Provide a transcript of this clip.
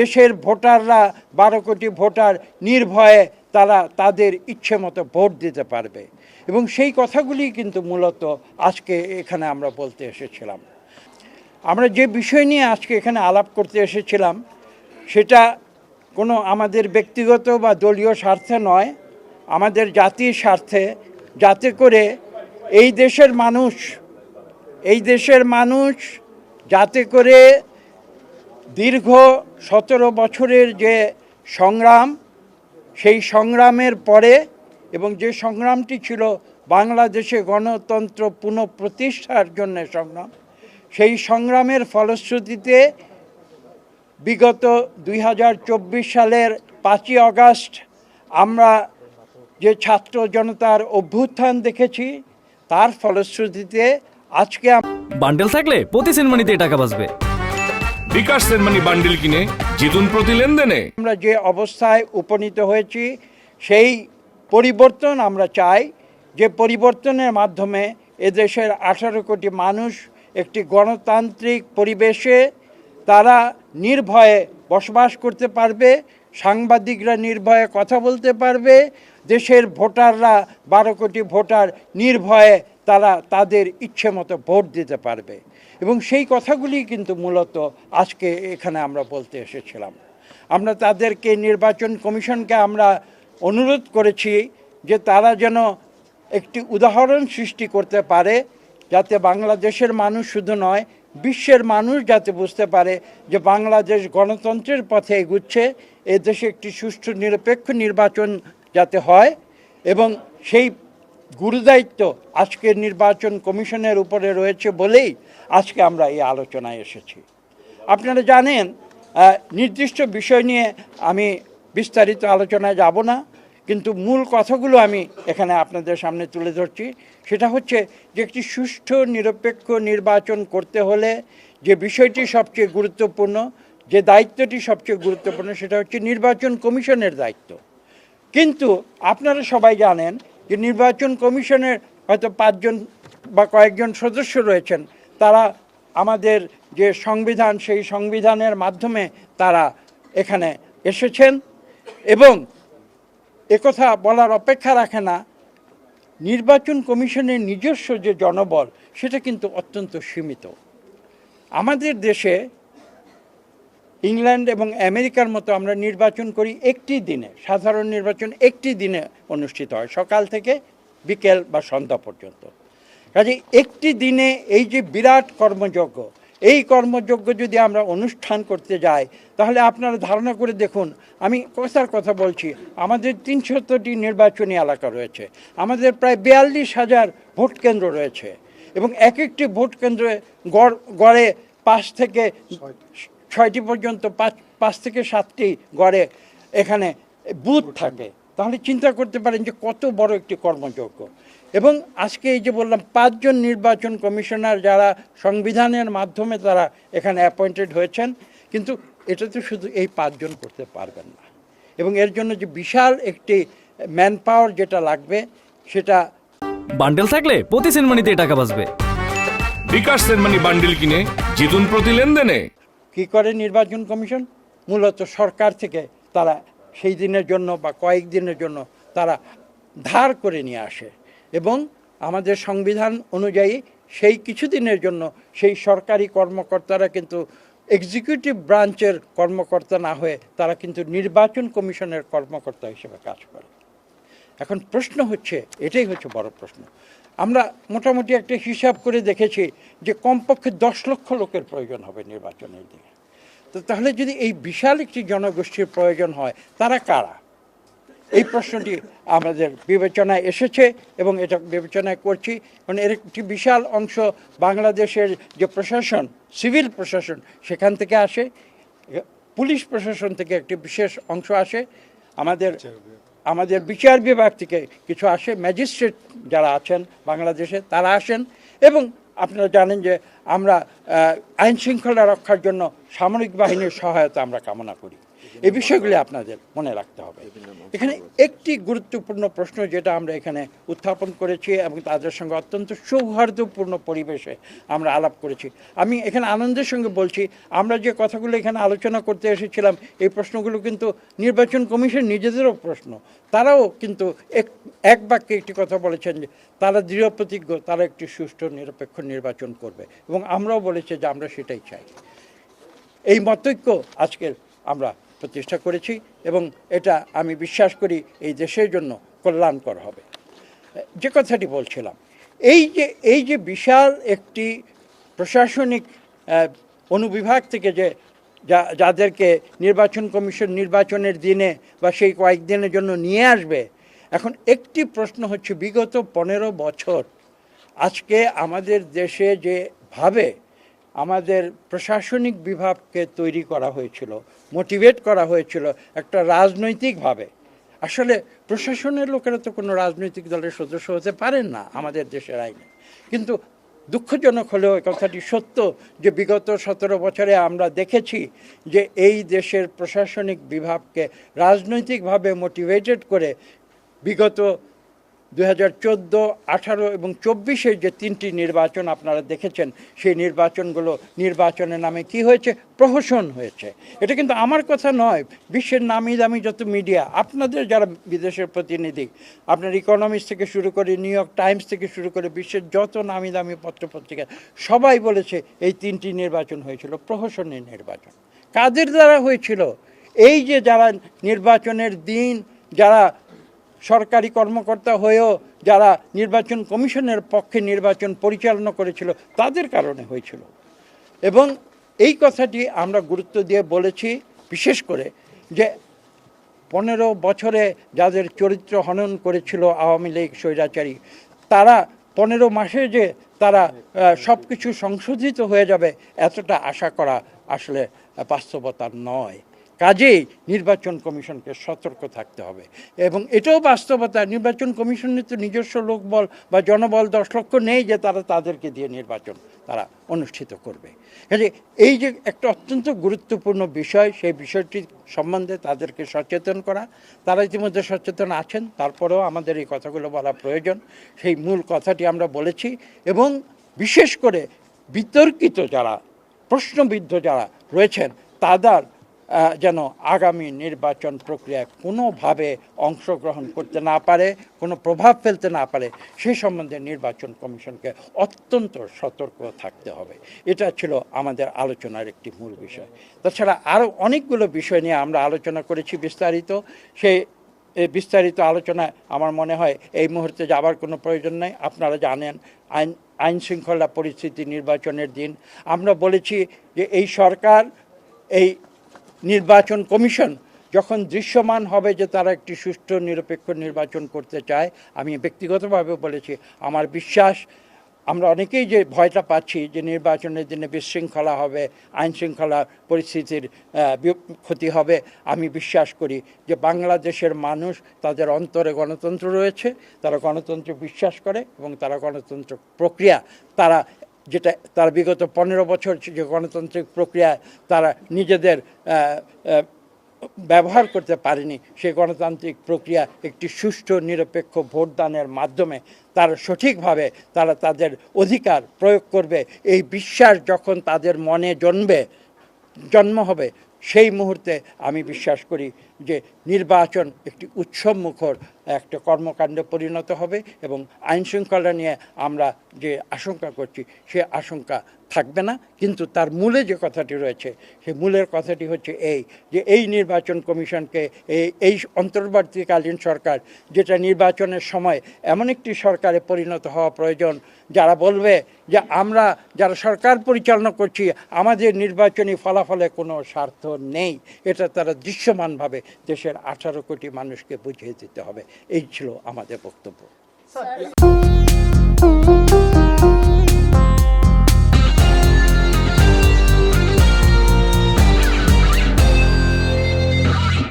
দেশের ভোটাররা বারো কোটি ভোটার নির্ভয়ে তারা তাদের ইচ্ছে মতো ভোট দিতে পারবে। এবং সেই কথাগুলি কিন্তু মূলত আজকে এখানে আমরা বলতে এসেছিলাম। আমরা যে বিষয় নিয়ে আজকে এখানে আলাপ করতে এসেছিলাম, সেটা কোনো আমাদের ব্যক্তিগত বা দলীয় স্বার্থে নয়, আমাদের জাতির স্বার্থে। যাতে করে এই দেশের মানুষ, এই দেশের মানুষ যাতে করে দীর্ঘ সতেরো বছরের যে সংগ্রাম, সেই সংগ্রামের পরে এবং যে সংগ্রামটি ছিল বাংলাদেশে গণতন্ত্র পুনঃপ্রতিষ্ঠার জন্য সংগ্রাম, সেই সংগ্রামের ফলশ্রুতিতে বিগত দুই হাজার চব্বিশ সালের পাঁচই অগাস্ট আমরা যে ছাত্র জনতার অভ্যুত্থান দেখেছি, তার ফলশ্রুতিতে আজকে বান্ডেল থাকলে প্রতি সেনমানিতে টাকা বাঁচবে। বিকাশ বান্ডিল কিনে জিতুন প্রতি লেনদেনে। আমরা যে অবস্থায় উপনীত হয়েছি, সেই পরিবর্তন আমরা চাই। যে পরিবর্তনের মাধ্যমে এদেশের আঠারো কোটি মানুষ একটি গণতান্ত্রিক পরিবেশে তারা নির্ভয়ে বসবাস করতে পারবে সাংবাদিকরা নির্ভয়ে কথা বলতে পারবে দেশের ভোটাররা বারো কোটি ভোটার নির্ভয়ে তারা তাদের ইচ্ছে মতো ভোট দিতে পারবে। এবং সেই কথাগুলি কিন্তু মূলত আজকে এখানে আমরা বলতে এসেছিলাম। আমরা তাদেরকে নির্বাচন কমিশনকে আমরা অনুরোধ করেছি যে তারা যেন একটি উদাহরণ সৃষ্টি করতে পারে, যাতে বাংলাদেশের মানুষ শুধু নয় বিশ্বের মানুষ যাতে বুঝতে পারে যে বাংলাদেশ গণতন্ত্রের পথে এগুচ্ছে, এ দেশে একটি সুষ্ঠু, নিরপেক্ষ নির্বাচন যাতে হয় এবং সেই গুরুদায়িত্ব আজকের নির্বাচন কমিশনের উপরে রয়েছে বলেই আজকে আমরা এই আলোচনায় এসেছি। আপনারা জানেন নির্দিষ্ট বিষয় নিয়ে আমি বিস্তারিত আলোচনায় যাব না। কিন্তু মূল কথাগুলো আমি এখানে আপনাদের সামনে তুলে ধরছি। সেটা হচ্ছে যে একটি সুষ্ঠু, নিরপেক্ষ নির্বাচন করতে হলে যে বিষয়টি সবচেয়ে গুরুত্বপূর্ণ, যে দায়িত্বটি সবচেয়ে গুরুত্বপূর্ণ সেটা হচ্ছে নির্বাচন কমিশনের দায়িত্ব। কিন্তু আপনারা সবাই জানেন যে নির্বাচন কমিশনের হয়তো পাঁচজন বা কয়েকজন সদস্য রয়েছেন, তারা আমাদের যে সংবিধান, সেই সংবিধানের মাধ্যমে তারা এখানে এসেছেন এবং একথা বলার অপেক্ষা রাখে না। নির্বাচন কমিশনের নিজস্ব যে জনবল, সেটা কিন্তু অত্যন্ত সীমিত। আমাদের দেশে ইংল্যান্ড এবং আমেরিকার মতো আমরা নির্বাচন করি একটি দিনে, সাধারণ নির্বাচন একটি দিনে অনুষ্ঠিত হয়, সকাল থেকে বিকেল বা সন্ধ্যা পর্যন্ত। কাজে একটি দিনে এই যে বিরাট কর্মযজ্ঞ এই কর্মযজ্ঞ যদি আমরা অনুষ্ঠান করতে যাই, তাহলে আপনারা ধারণা করে দেখুন, আমি কথার কথা বলছি, আমাদের তিনশতটি নির্বাচনী এলাকা রয়েছে, আমাদের প্রায় বিয়াল্লিশ হাজার ভোট কেন্দ্র রয়েছে, এবং এক একটি ভোট কেন্দ্রে গড়, গড়ে পাঁচ থেকে ছয়টি পর্যন্ত, পাঁচ পাঁচ থেকে সাতটি গড়ে এখানে বুথ থাকে। তাহলে চিন্তা করতে পারেন যে কত বড় একটি কর্মযজ্ঞ। এবং আজকে এই যে বললাম পাঁচজন নির্বাচন কমিশনার যারা সংবিধানের মাধ্যমে তারা এখানে অ্যাপয়েন্টেড হয়েছেন কিন্তু এটা তো শুধু এই পাঁচজন করতে পারবেন না। এবং এর জন্য যে বিশাল একটি ম্যান পাওয়ার যেটা লাগবে সেটা বান্ডেল থাকলে প্রতি সেনমানিতে টাকা বাঁচবে। বিকাশ সেনমানি বান্ডিল কিনে জিতুন প্রতি লেনদেনে। কি করে নির্বাচন কমিশন? মূলত সরকার থেকে তারা সেই দিনের জন্য বা কয়েক দিনের জন্য তারা ধার করে নিয়ে আসে। এবং আমাদের সংবিধান অনুযায়ী সেই কিছু দিনের জন্য সেই সরকারি কর্মকর্তারা কিন্তু এক্সিকিউটিভ ব্রাঞ্চের কর্মকর্তা না হয়ে তারা কিন্তু নির্বাচন কমিশনের কর্মকর্তা হিসেবে কাজ করে। এখন প্রশ্ন হচ্ছে, এটাই হচ্ছে বড় প্রশ্ন। আমরা মোটামুটি একটা হিসাব করে দেখেছি যে কমপক্ষে দশ লক্ষ লোকের প্রয়োজন হবে নির্বাচনের দিকে। তো তাহলে যদি এই বিশাল একটি জনগোষ্ঠীর প্রয়োজন হয়, তারা কারা? এই প্রশ্নটি আমাদের বিবেচনায় এসেছে এবং এটা বিবেচনায় করছি। কারণ এর একটি বিশাল অংশ বাংলাদেশের যে প্রশাসন, সিভিল প্রশাসন, সেখান থেকে আসে। পুলিশ প্রশাসন থেকে একটি বিশেষ অংশ আসে। আমাদের আমাদের বিচার বিভাগ থেকে কিছু আসে। ম্যাজিস্ট্রেট যারা আছেন বাংলাদেশে, তারা আসেন। এবং আপনারা জানেন যে আমরা আইন শৃঙ্খলা রক্ষার জন্য সামরিক বাহিনীর সহায়তা আমরা কামনা করি। এই বিষয়গুলি আপনাদের মনে রাখতে হবে। এখানে একটি গুরুত্বপূর্ণ প্রশ্ন যেটা আমরা এখানে উত্থাপন করেছি এবং তাদের সঙ্গে অত্যন্ত সৌহার্দ্যপূর্ণ পরিবেশে আমরা আলাপ করেছি। আমি এখানে আনন্দের সঙ্গে বলছি, আমরা যে কথাগুলো এখানে আলোচনা করতে এসেছিলাম, এই প্রশ্নগুলো কিন্তু নির্বাচন কমিশন নিজেদেরও প্রশ্ন। তারাও কিন্তু এক এক বাক্যে একটি কথা বলেছেন যে, তারা দৃঢ় প্রতিজ্ঞ, তারা একটি সুষ্ঠু, নিরপেক্ষ নির্বাচন করবে এবং আমরাও বলেছি যে আমরা সেটাই চাই। এই মতৈক্য আজকের আমরা প্রতিষ্ঠা করেছি এবং এটা আমি বিশ্বাস করি এই দেশের জন্য কল্যাণকর হবে। যে কথাটি বলছিলাম, এই যে এই যে বিশাল একটি প্রশাসনিক অনুবিভাগ থেকে যে, যা- যাদেরকে নির্বাচন কমিশন নির্বাচনের দিনে বা সেই কয়েকদিনের জন্য নিয়ে আসবে, এখন একটি প্রশ্ন হচ্ছে, বিগত পনেরো বছর আজকে আমাদের দেশে যে ভাবে আমাদের প্রশাসনিক বিভাগকে তৈরি করা হয়েছিল মোটিভেট করা হয়েছিল একটা রাজনৈতিকভাবে। আসলে প্রশাসনের লোকেরা তো কোনো রাজনৈতিক দলের সদস্য হতে পারেন না আমাদের দেশের আইনে। কিন্তু দুঃখজনক হলেও কথাটি সত্য যে বিগত সতেরো বছরে আমরা দেখেছি যে এই দেশের প্রশাসনিক বিভাগকে রাজনৈতিকভাবে মোটিভেটেড করে বিগত দু হাজার চোদ্দ, আঠারো এবং চব্বিশে যে তিনটি নির্বাচন আপনারা দেখেছেন, সেই নির্বাচনগুলো নির্বাচনের নামে কি হয়েছে? প্রহসন হয়েছে। এটা কিন্তু আমার কথা নয়, বিশ্বের নামি দামি যত মিডিয়া, আপনাদের যারা বিদেশের প্রতিনিধি, আপনার ইকোনমিক্স থেকে শুরু করে নিউ ইয়র্ক টাইমস থেকে শুরু করে বিশ্বের যত নামি দামি পত্রপত্রিকা, সবাই বলেছে এই তিনটি নির্বাচন হয়েছিল প্রহসনের নির্বাচন। কাদের দ্বারা হয়েছিল? এই যে যারা নির্বাচনের দিন, যারা সরকারি কর্মকর্তা হয়েও যারা নির্বাচন কমিশনের পক্ষে নির্বাচন পরিচালনা করেছিল, তাদের কারণে হয়েছিল। এবং এই কথাটি আমরা গুরুত্ব দিয়ে বলেছি, বিশেষ করে যে পনেরো বছরে যাদের চরিত্র হনন করেছিল আওয়ামী লীগ, স্বৈরাচারী, তারা পনেরো মাসে যে তারা সব কিছু সংশোধিত হয়ে যাবে, এতটা আশা করা আসলে বাস্তবতা নয়। কাজেই নির্বাচন কমিশনকে সতর্ক থাকতে হবে। এবং এটাও বাস্তবতা, নির্বাচন কমিশনের তো নিজস্ব লোকবল বা জনবল দশ লক্ষ নেই যে তারা তাদেরকে দিয়ে নির্বাচন তারা অনুষ্ঠিত করবে। কাজে এই যে একটা অত্যন্ত গুরুত্বপূর্ণ বিষয়, সেই বিষয়টি সম্বন্ধে তাদেরকে সচেতন করা। তারা ইতিমধ্যে সচেতন আছেন, তারপরেও আমাদের এই কথাগুলো বলা প্রয়োজন। সেই মূল কথাটি আমরা বলেছি। এবং বিশেষ করে বিতর্কিত যারা, প্রশ্নবিদ্ধ যারা রয়েছেন, তাদের যেন আগামী নির্বাচন প্রক্রিয়ায় কোনোভাবে অংশগ্রহণ করতে না পারে, কোনো প্রভাব ফেলতে না পারে সেই সম্বন্ধে নির্বাচন কমিশনকে অত্যন্ত সতর্ক থাকতে হবে। এটা ছিল আমাদের আলোচনার একটি মূল বিষয়। তাছাড়া আরও অনেকগুলো বিষয় নিয়ে আমরা আলোচনা করেছি বিস্তারিত। সেই বিস্তারিত আলোচনা আমার মনে হয় এই মুহূর্তে যাবার কোনো প্রয়োজন নেই। আপনারা জানেন আইন আইন শৃঙ্খলা পরিস্থিতি নির্বাচনের দিন। আমরা বলেছি যে এই সরকার এই নির্বাচন কমিশন যখন দৃশ্যমান হবে যে তারা একটি সুষ্ঠু, নিরপেক্ষ নির্বাচন করতে চায়, আমি ব্যক্তিগতভাবে বলেছি, আমার বিশ্বাস, আমরা অনেকেই যে ভয়টা পাচ্ছি যে নির্বাচনের দিনে বিশৃঙ্খলা হবে আইন শৃঙ্খলা পরিস্থিতির ক্ষতি হবে, আমি বিশ্বাস করি যে বাংলাদেশের মানুষ তাদের অন্তরে গণতন্ত্র রয়েছে, তারা গণতন্ত্র বিশ্বাস করে এবং তারা গণতন্ত্র প্রক্রিয়া তারা যেটা তারা বিগত পনেরো বছর যে গণতান্ত্রিক প্রক্রিয়া তারা নিজেদের ব্যবহার করতে পারেনি, সেই গণতান্ত্রিক প্রক্রিয়া একটি সুষ্ঠু, নিরপেক্ষ ভোটদানের মাধ্যমে তারা সঠিকভাবে তারা তাদের অধিকার প্রয়োগ করবে। এই বিশ্বাস যখন তাদের মনে জন্মে, জন্ম হবে সেই মুহূর্তে আমি বিশ্বাস করি যে নির্বাচন একটি উৎসব মুখর একটা কর্মকাণ্ডে পরিণত হবে এবং আইনশৃঙ্খলা নিয়ে আমরা যে আশঙ্কা করছি, সে আশঙ্কা থাকবে না, কিন্তু তার মূলে যে কথাটি রয়েছে, সেই মূলের কথাটি হচ্ছে এই, যে এই নির্বাচন কমিশনকে, এই এই অন্তর্বর্তীকালীন সরকার, যেটা নির্বাচনের সময় এমন একটি সরকারে পরিণত হওয়া প্রয়োজন, যারা বলবে যে আমরা যারা সরকার পরিচালনা করছি, আমাদের নির্বাচনী ফলাফলে কোনো স্বার্থ নেই। এটা তারা দৃশ্যমানভাবে দেশের আঠারো কোটি মানুষকে বুঝিয়ে দিতে হবে। এই ছিল আমাদের বক্তব্য।